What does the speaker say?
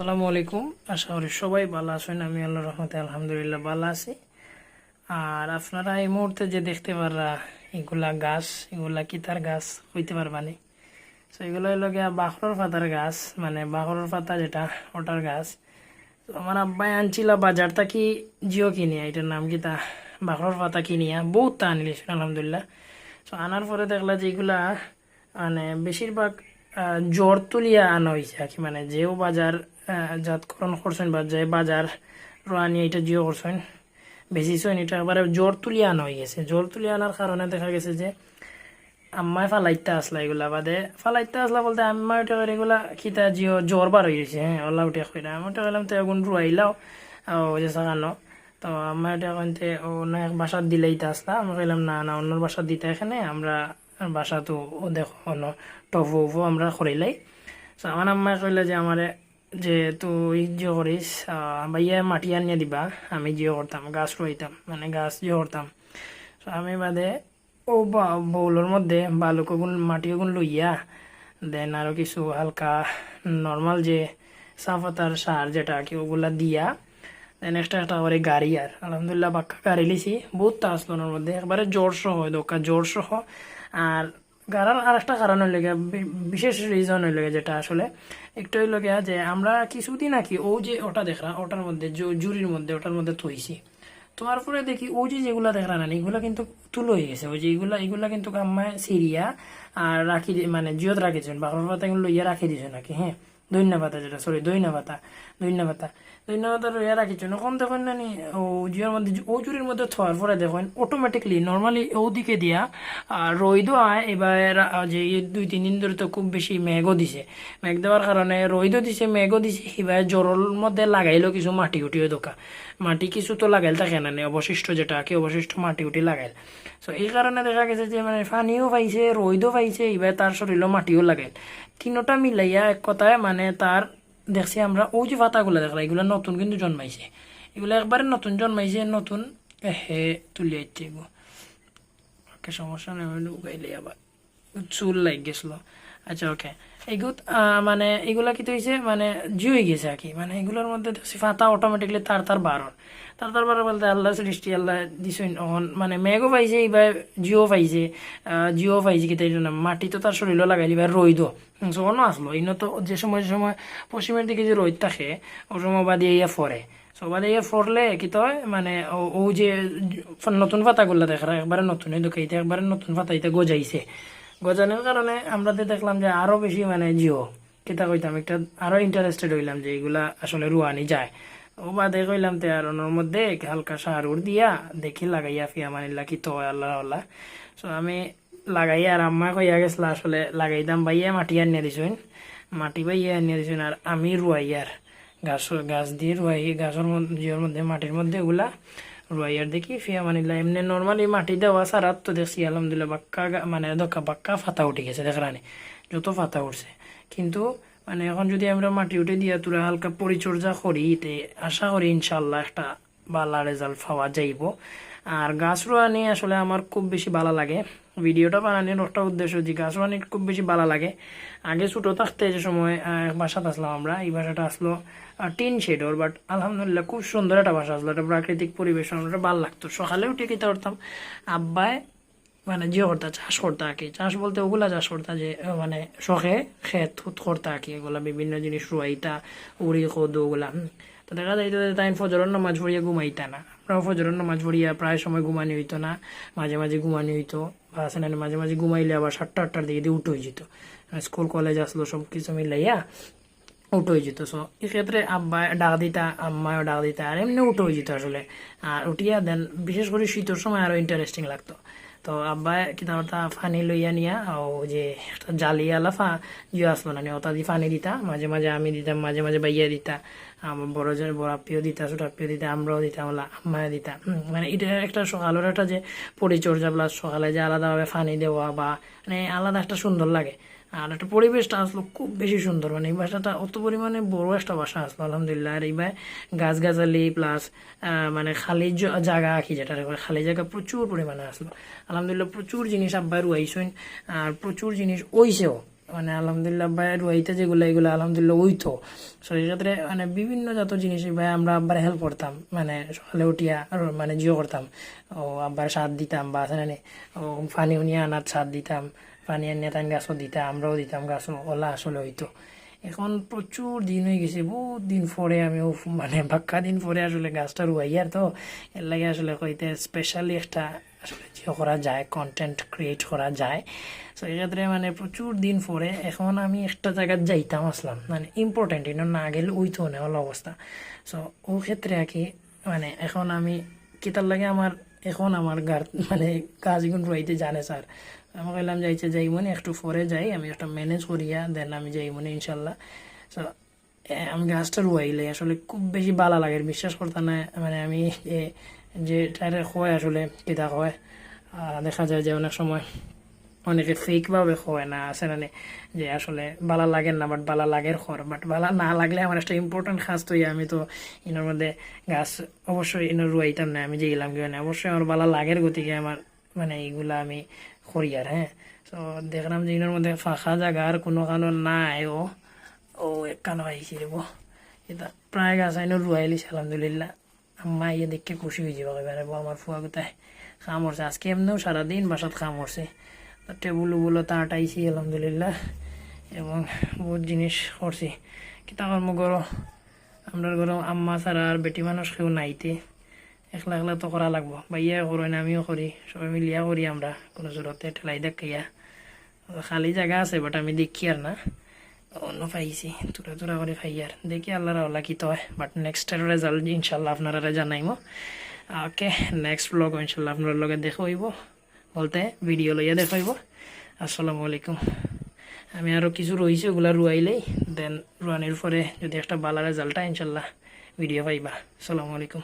আসসালামু আলাইকুম। আশা করি সবাই ভালো আছেন। আমি আল্লাহ রহমতে আলহামদুলিল্লাহ ভালো আছি। আর আপনারা এই মুহূর্তে যে দেখতে পাররা, এগুলা গাছ, এগুলা কিতার গাছ? হইতে পারবানি তো এগুলো হলো গিয়া বাখরের পাতার গাছ মানে বাখরের পাতা যেটা, ওটার গাছ। আমার আব্বাই আনছিল বাজার থাকি জিও কিনিয়া, এটার নাম কি তা? বাখরের পাতা কিনিয়া, বহুত তা আনিলিছিল আলহামদুলিল্লাহ। তো আনার পরে দেখলা যে এগুলা মানে বেশিরভাগ জ্বর তুলিয়া আনা হয়েছে আর কি মানে যেও বাজার জাতকরণ করছেন বা যে বাজার রানি এটা জিও করছেন বেশিছেন এটা একবারে জ্বর তুলিয়া আনা হয়ে গেছে। জ্বর তুলিয়া আনার কারণে দেখা গেছে যে আম্মায় ফালাইতে আসলা এগুলা বাদে। ফালাইতে আসলা বলতে আম্মা করে এগুলা কিতা জিও জ্বর বার হয়ে গেছে হ্যাঁ ওলা উঠে কইরা। আমি ওটা কইলাম, তো এখন রুয়াইলাও যে সাকানো তো আম্মা ওটা কইতে ও না এক বাসার দিলেই তা আসলা। আমি কইলাম, না না অন্য বাসার দিতে এখানে, আমরা বাসা তো দেখো, অন্য টফু আমরা করিলাই তো আমার আম্মাই কইলে যে, আমারে যে তুই জিও করিস ভাইয়া মাটি আনিয়ে দিবা, আমি জিও করতাম গাছ রইতাম মানে গাছ জিও করতাম আমি বাদে ও বা- বউলের মধ্যে বালুকগুন মাটিগুন লইয়া, দেন আরও কিছু হালকা নর্মাল যে সাফাতার সার যেটা কি, ওগুলা দিয়া, দেন একটা একটা করে গাড়ি আর, আলহামদুলিল্লাহ বাক্কা গাড়ি লিছি। বহুত তা মধ্যে, একবারে জোর সহ দোকা জোর সহ আর গাড়ার আর একটা কারণ হইলে গিয়া, বিশেষ রিজন হইলে গিয়া যেটা আসলে। একটা হইল গিয়া যে আমরা কিছুদিন নাকি ও যে ওটা দেখরা ওটার মধ্যে জুরির মধ্যে ওটার মধ্যে থইছি। তোমার পরে দেখি ও যে যেগুলা দেখরা না এগুলা কিন্তু তুলো হয়ে গেছে। ওই যে এগুলা এগুলা কিন্তু আম্মায় সিরিয়া আর রাখি মানে জিয়ত রাখিছেন বাবা পাতা এগুলো লইয়া রাখি দিছে নাকি হ্যাঁ? দৈন্য যেটা সরি দৈন্য পাতা দৈন্য পাতা দৈন্য পাতা লইয়া রাখিছেন এখন দেখুন না নি ও জিওর মধ্যে ও জুরির মধ্যে থোয়ার পরে দেখুন অটোমেটিকলি নর্মালি ওদিকে দিয়া আর রইদও আয় এবার যে দুই তিন দিন ধরে তো খুব বেশি মেঘও দিছে। মেঘ দেওয়ার কারণে রইদও দিছে মেঘও দিছে এবার জ্বরের মধ্যে লাগাইলো কিছু মাটি উঠিও দোকা মাটি কিছু তো লাগাইল থাকে নে, অবশিষ্ট যেটা কি অবশিষ্ট মাটি উঠি লাগাইল। সো এই কারণে দেখা গেছে যে মানে পানিও পাইছে রইদও পাইছে এবার তার শরীরও মাটিও লাগাইল। তিনোটা মিলাইয়া এক কথায় মানে তার দেখছি আমরা ওই যে পাতাগুলো দেখলাম এগুলো নতুন কিন্তু জন্মাইছে। এগুলো একবারে নতুন জন্মাইছে, নতুন হে তুলে ইচ্ছে ওকে সমস্যা নেই উগাইলে আবার চুল লাগ গেছিল। আচ্ছা ওকে এগুলো মানে এগুলা কি হয়েছে মানে জুয়ে গেছে আর কি। মানে এগুলোর মধ্যে দেখছি ফাতা অটোমেটিকলি তার তার বারণ। তার তার বারণ বলতে আল্লাহ সৃষ্টি, আল্লাহ দিছুন, অহন মানে মেঘও পাইছে এবার জিও পাইছে জিও পাইছে কি তাই মাটি তো তার শরীরও লাগাইলি এবার রইদ সবনও আসলো। ইনো তো যে সময় সময় পশ্চিমের দিকে যে রোদ থাকে ও সময় বাদে ইয়া ফরে। সবাই ইয়ে ফরলে কি তো মানে ও- যে নতুন পাতাগুলো দেখা একবারে নতুন দোকাইতে একবারে নতুন পাতা ইতে গজাইছে। গজানোর কারণে আমরা দেখলাম যে আরও বেশি মানে জিও, কিতা কইতাম, একটা আরও ইন্টারেস্টেড হইলাম যে এগুলা আসলে রুয়ানি যায়। ও বাদে কইলাম তে আর ওর মধ্যে হালকা সার উড় দিয়া দেখি লাগাইয়া ফিয়া মানিল্লা কি তো আল্লাহ আল্লাহ সো আমি লাগাইয়া আর আম্মা কইয়া গেছিল আসলে লাগাইতাম বাইয়া মাটি আনিয়ে দিছুন। মাটি বাইয়া আনিয়ে দিছুন আর আমি রুয়াইয়ার। গাছ গাছ দিয়ে রুয়াই, গাছের মধ্যে, জিওর মধ্যে, মাটির মধ্যে ওগুলা রুয়াইয়ার দেখি, ফিয়া মানে এমনি নর্মালি মাটি দেওয়া সারাত তো দেখছি, আলহামদুলিল্লাহ, বাক্কা মানে ধক্কা বাক্কা ফাতা উঠে গেছে, দেখানি যত ফাতা উঠছে। কিন্তু মানে এখন যদি আমরা মাটি উঠে দিয়া তোরা হালকা পরিচর্যা করি, তে আশা করি ইনশাল্লাহ একটা ভালো রেজাল্ট পাওয়া যাইব। আর গাছ রোয়া নিয়ে আসলে আমার খুব বেশি ভালো লাগে। ভিডিওটা বানানোর একটা উদ্দেশ্য গাছ রোয়ানি খুব বেশি ভালো লাগে। আগে ছোটো থাকতে যে সময় বাসাতে আসলাম আমরা, এই ভাষাটা আসলো টিন শেডর বাট আলহামদুলিল্লাহ খুব সুন্দর একটা বাসা আসলো। একটা প্রাকৃতিক পরিবেশ, আমরা ভালো লাগতো। সকালে উঠে খেতে পারতাম আব্বায় মানে যে করতা চাষ করতা কি চাষ বলতে ওগুলা চাষ করতা যে মানে শখে খেত খুত করতা কি এগুলা বিভিন্ন জিনিস, রুয়াইতা, উড়ি, খোদ, ওগুলা তো দেখা যাইতো তাই ফজরের নামাজ পড়িয়া ঘুমাইতা না। আমরাও ফজরের নামাজ পড়িয়া প্রায় সময় ঘুমানি হইতো না। মাঝে মাঝে ঘুমানি হইতো। বা আছে না, মাঝে মাঝে ঘুমাইলে আবার সাতটা, আটটার দিকে দিয়ে উঠে যেত। স্কুল, কলেজ আসলো সব কিছু মিলাইয়া উঠে যেত। সো এক্ষেত্রে আব্বা ডাক দিতা আম্মাও ডাক দিতা, আর এমনি উঠে যেত আসলে। আর উঠিয়া দেন, বিশেষ করে শীতের সময় আরও ইন্টারেস্টিং লাগতো। তো আব্বা কিতা ওটা ফানি লইয়া নিয়া ও যে একটা জালিয়ালা ফা, জিও আসলো না ওটা দিয়ে ফানি দিতা, মাঝে মাঝে আমি দিতাম, মাঝে মাঝে বাইয়া দিতা আমার বড় জন বড় আপ্পিও দিতা, ছোট আপ্পিও দিতা, আমরাও দিতাম আম্মায় দিতা। মানে এটা একটা সকালের একটা যে পরিচর্যা প্লাস সকালে যে আলাদাভাবে ফানি দেওয়া বা মানে আলাদা একটা সুন্দর লাগে। আর একটা পরিবেশটা আসলো খুব বেশি সুন্দর। মানে এই বাসাটা অত পরিমাণে বড় একটা বাসা আসলো, আলহামদুলিল্লাহ। আর এইবার গাছ গাছালি প্লাস মানে খালি জায়গা আঁকি যেটা খালি জায়গা প্রচুর পরিমাণে আসলো। আলহামদুলিল্লাহ প্রচুর জিনিস আব্বাই রুয়াইছেন আর প্রচুর জিনিস ওইছেও। মানে আলহামদুলিল্লাহ ভাই রুয়াইতে যেগুলো, এগুলো আলহামদুলিল্লাহ ওইতো। সো এই ক্ষেত্রে মানে বিভিন্ন জাত জিনিস ভাই আমরা আব্বার হেল্প করতাম। মানে সকালে উঠিয়া মানে জিও করতাম। ও আব্বার সাথ দিতাম বা ও পানি উনিয়া আনার সাথ দিতাম। পানি আনিয়া তান গাছও দিতাম আমরাও দিতাম গাছ ওলা আসলে হইতো এখন প্রচুর দিন হয়ে গেছে, বহুত দিন পরে আমি মানে বাক্কা দিন পরে আসলে গাছটা রুয়াইয়ার তো। এর লাগে আসলে কইতে স্পেশালি একটা আসলে জিও করা যায় কন্টেন্ট ক্রিয়েট করা যায়। সো এক্ষেত্রে মানে প্রচুর দিন পরে এখন আমি একটা জায়গায় যাইতাম আসলাম মানে ইম্পর্টেন্ট ইনো না গেলে উইতো না হলো অবস্থা সো ও ক্ষেত্রে আর কি মানে এখন আমি কিতার লাগে আমার এখন আমার গার মানে কাজগুলো রইতে জানে স্যার আমি কইলাম যাইছে যাই মনে একটু পরে যাই, আমি একটা ম্যানেজ করিয়া দেন আমি যাই মনে ইনশাল্লাহ সো আমি গাছটা রুয়াইলে আসলে খুব বেশি ভালো লাগে, বিশ্বাস করতে না মানে আমি যে- যে তারে কয় আসলে কিতা কয় দেখা যায় যে অনেক সময় অনেকে ফেকভাবে হয় না, আছে না যে আসলে বালা লাগেন না বাট বালা লাগের খর। বাট বালা না লাগলে আমার একটা ইম্পর্টেন্ট খাস তো আমি তো ইনোর মধ্যে গাছ অবশ্যই ইনোর রুয়াইতাম না আমি যে গেলাম কি না? অবশ্যই আমার বালা লাগের গতিকে আমার মানে এইগুলা আমি করি আর হ্যাঁ তো দেখলাম যে ইনোর মধ্যে ফাঁকা জায়গা আর কোনো কারণ নাই ও ও এক কানো আইসি রেব এটা প্রায় গাছ আইনো রুয়াইলিস আলহামদুলিল্লাহ। আম্মা ইয়ে দেখে খুশি হয়ে যাবে এবারে আমার ফুয়া কোথায় খাম আজকে এমনিও সারাদিন বাসাত খাম হচ্ছে তো টেবুল উবুলো তাটাইছি আলহামদুলিল্লাহ। এবং বহুত জিনিস করছি কিতা কর্ম করো আমরা ঘর আম্মা ছাড়া আর বেটি মানুষ কেউ নাইতে। একলা একলা তো করা লাগবো। বাইয়া করো না আমিও করি। সবাই মিলিয়া করি আমরা। কোনো জোরতে ঠেলাই দেখাইয়া খালি জায়গা আছে বাট আমি দেখি আর না। অন্য পাইছি, তুরা তুরা করে খাই আর। দেখি আল্লাহর আল্লাহ কি তো হয় বাট নেক্সটের রেজাল্ট ইনশাল্লাহ আপনারা জানাইমো। ওকে নেক্সট ব্লগ ইনশাল্লাহ আপনার লগে দেখইব। বলতে ভিডিও লইয়া দেখাইব। আসসালামু আলাইকুম। আমি আরও কিছু রয়েছে ওগুলা রুয়াইলেই। দেন রুয়ানির পরে যদি একটা ভালো রেজাল্ট ইনশাল্লাহ ভিডিও পাইবা। আসসালামু আলাইকুম।